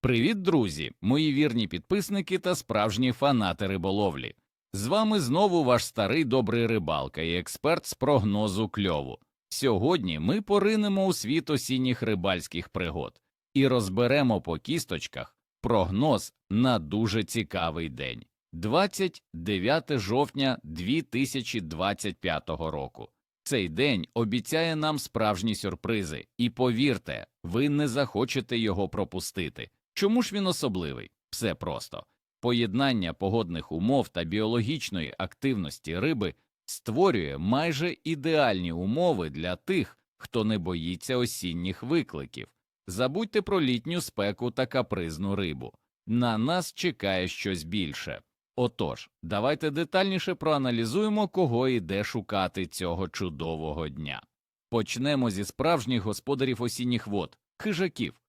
Привіт, друзі, мої вірні підписники та справжні фанати риболовлі. З вами знову ваш старий добрий рибалка і експерт з прогнозу кльову. Сьогодні ми поринемо у світ осінніх рибальських пригод і розберемо по кісточках прогноз на дуже цікавий день 29 жовтня 2025 року. Цей день обіцяє нам справжні сюрпризи, і повірте, ви не захочете його пропустити. Чому ж він особливий? Все просто. Поєднання погодних умов та біологічної активності риби створює майже ідеальні умови для тих, хто не боїться осінніх викликів. Забудьте про літню спеку та капризну рибу. На нас чекає щось більше. Отож, давайте детальніше проаналізуємо, кого і де шукати цього чудового дня. Почнемо зі справжніх господарів осінніх вод хижаків.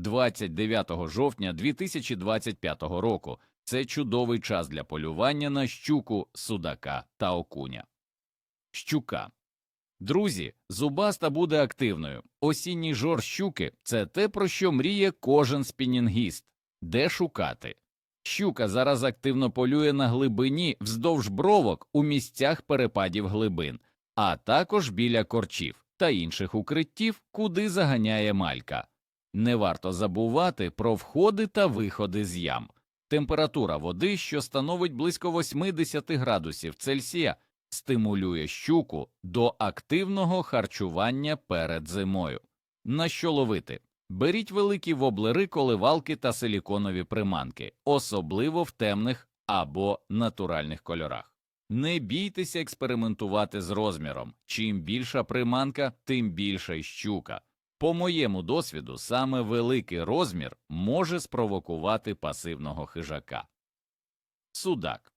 29 жовтня 2025 року це чудовий час для полювання на щуку, судака та окуня. Щука. Друзі, зубаста буде активною. Осінній жор щуки це те, про що мріє кожен спінінгіст. Де шукати? Щука зараз активно полює на глибині вздовж бровок у місцях перепадів глибин, а також біля корчів та інших укриттів, куди заганяє малька. Не варто забувати про входи та виходи з ям. Температура води, що становить близько 80 градусів Цельсія, стимулює щуку до активного харчування перед зимою. На що ловити? Беріть великі воблери, коливалки та силіконові приманки, особливо в темних або натуральних кольорах. Не бійтеся експериментувати з розміром. Чим більша приманка, тим більша й щука. По моєму досвіду, саме великий розмір може спровокувати пасивного хижака. Судак.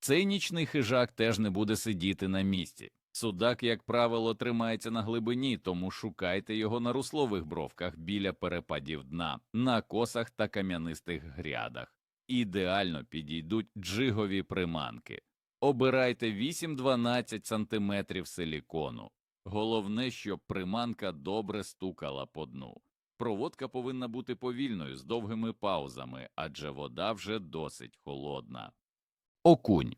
Цей нічний хижак теж не буде сидіти на місці. Судак, як правило, тримається на глибині, тому шукайте його на руслових бровках біля перепадів дна, на косах та кам'янистих грядах. Ідеально підійдуть джигові приманки. Обирайте 8-12 см силікону. Головне, щоб приманка добре стукала по дну. Проводка повинна бути повільною з довгими паузами, адже вода вже досить холодна. Окунь.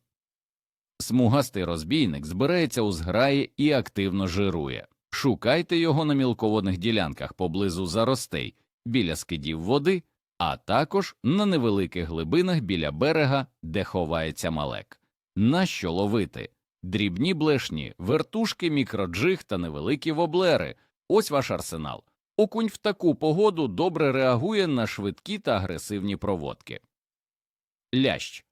Смугастий розбійник збирається у зграї і активно жирує. Шукайте його на мілководних ділянках поблизу заростей, біля скидів води, а також на невеликих глибинах біля берега, де ховається малек. Нащо ловити? Дрібні блешні, вертушки, мікроджиг та невеликі воблери. Ось ваш арсенал. Окунь в таку погоду добре реагує на швидкі та агресивні проводки. Лящ.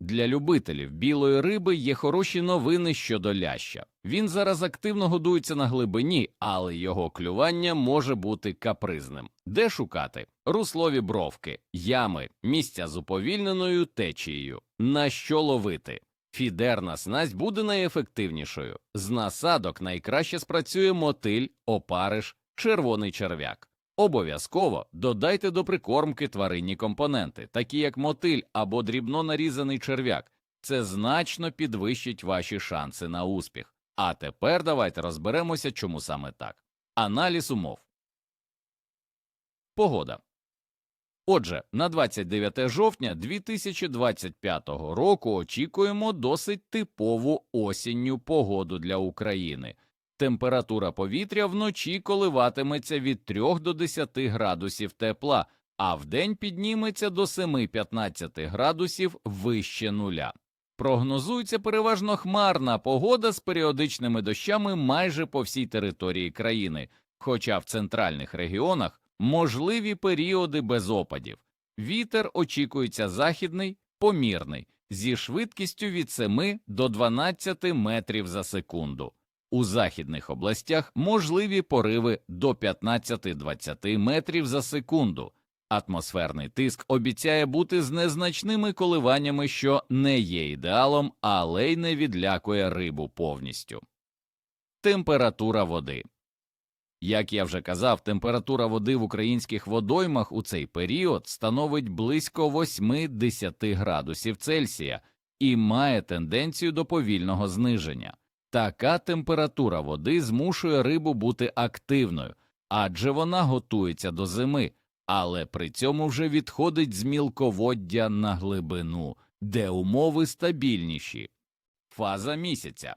Для любителів білої риби є хороші новини щодо ляща. Він зараз активно годується на глибині, але його клювання може бути капризним. Де шукати? Руслові бровки, ями, місця з уповільненою течією. На що ловити? Фідерна снасть буде найефективнішою. З насадок найкраще спрацює мотиль, опариш, червоний черв'як. Обов'язково додайте до прикормки тваринні компоненти, такі як мотиль або дрібно нарізаний черв'як. Це значно підвищить ваші шанси на успіх. А тепер давайте розберемося, чому саме так. Аналіз умов. Погода. Отже, на 29 жовтня 2025 року очікуємо досить типову осінню погоду для України. Температура повітря вночі коливатиметься від 3 до 10 градусів тепла, а вдень підніметься до 7-15 градусів вище нуля. Прогнозується переважно хмарна погода з періодичними дощами майже по всій території країни, хоча в центральних регіонах можливі періоди без опадів. Вітер очікується західний, помірний, зі швидкістю від 7 до 12 метрів за секунду. У західних областях можливі пориви до 15-20 метрів за секунду. Атмосферний тиск обіцяє бути з незначними коливаннями, що не є ідеалом, але й не відлякує рибу повністю. Температура води. Як я вже казав, температура води в українських водоймах у цей період становить близько 8-10 градусів Цельсія і має тенденцію до повільного зниження. Така температура води змушує рибу бути активною, адже вона готується до зими, але при цьому вже відходить з мілководдя на глибину, де умови стабільніші. Фаза місяця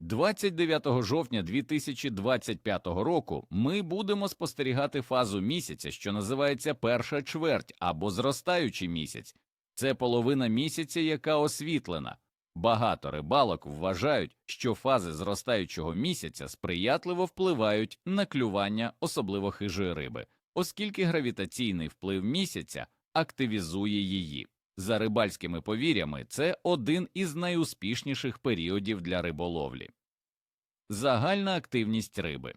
29 жовтня 2025 року ми будемо спостерігати фазу місяця, що називається перша чверть або зростаючий місяць. Це половина місяця, яка освітлена. Багато рибалок вважають, що фази зростаючого місяця сприятливо впливають на клювання особливо хижої риби, оскільки гравітаційний вплив місяця активізує її. За рибальськими повір'ями, це один із найуспішніших періодів для риболовлі. Загальна активність риби.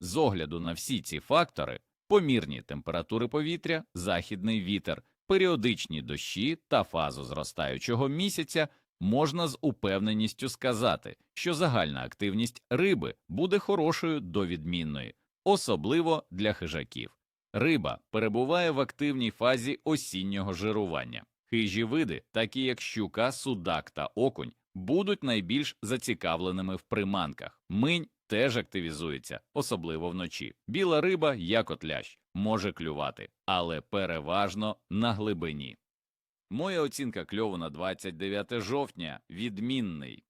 З огляду на всі ці фактори помірні температури повітря, західний вітер, періодичні дощі та фазу зростаючого місяця можна з упевненістю сказати, що загальна активність риби буде хорошою до відмінної, особливо для хижаків. Риба перебуває в активній фазі осіннього жирування. Хижі види, такі як щука, судак та окунь, будуть найбільш зацікавленими в приманках. Минь теж активізується, особливо вночі. Біла риба, як от лящ, може клювати, але переважно на глибині. Моя оцінка кльову на 29 жовтня відмінний.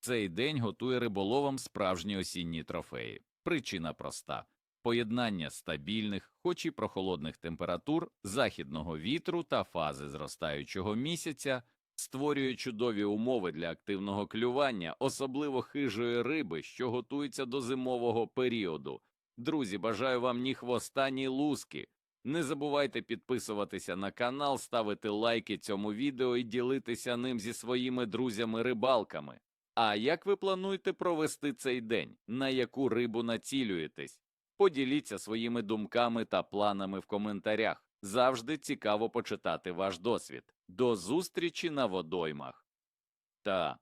Цей день готує риболовам справжні осінні трофеї. Причина проста поєднання стабільних, хоч і прохолодних температур, західного вітру та фази зростаючого місяця створює чудові умови для активного клювання, особливо хижої риби, що готується до зимового періоду. Друзі, бажаю вам ні хвоста, ні луски. Не забувайте підписуватися на канал, ставити лайки цьому відео і ділитися ним зі своїми друзями-рибалками. А як ви плануєте провести цей день? На яку рибу націлюєтесь? Поділіться своїми думками та планами в коментарях. Завжди цікаво почитати ваш досвід. До зустрічі на водоймах. Та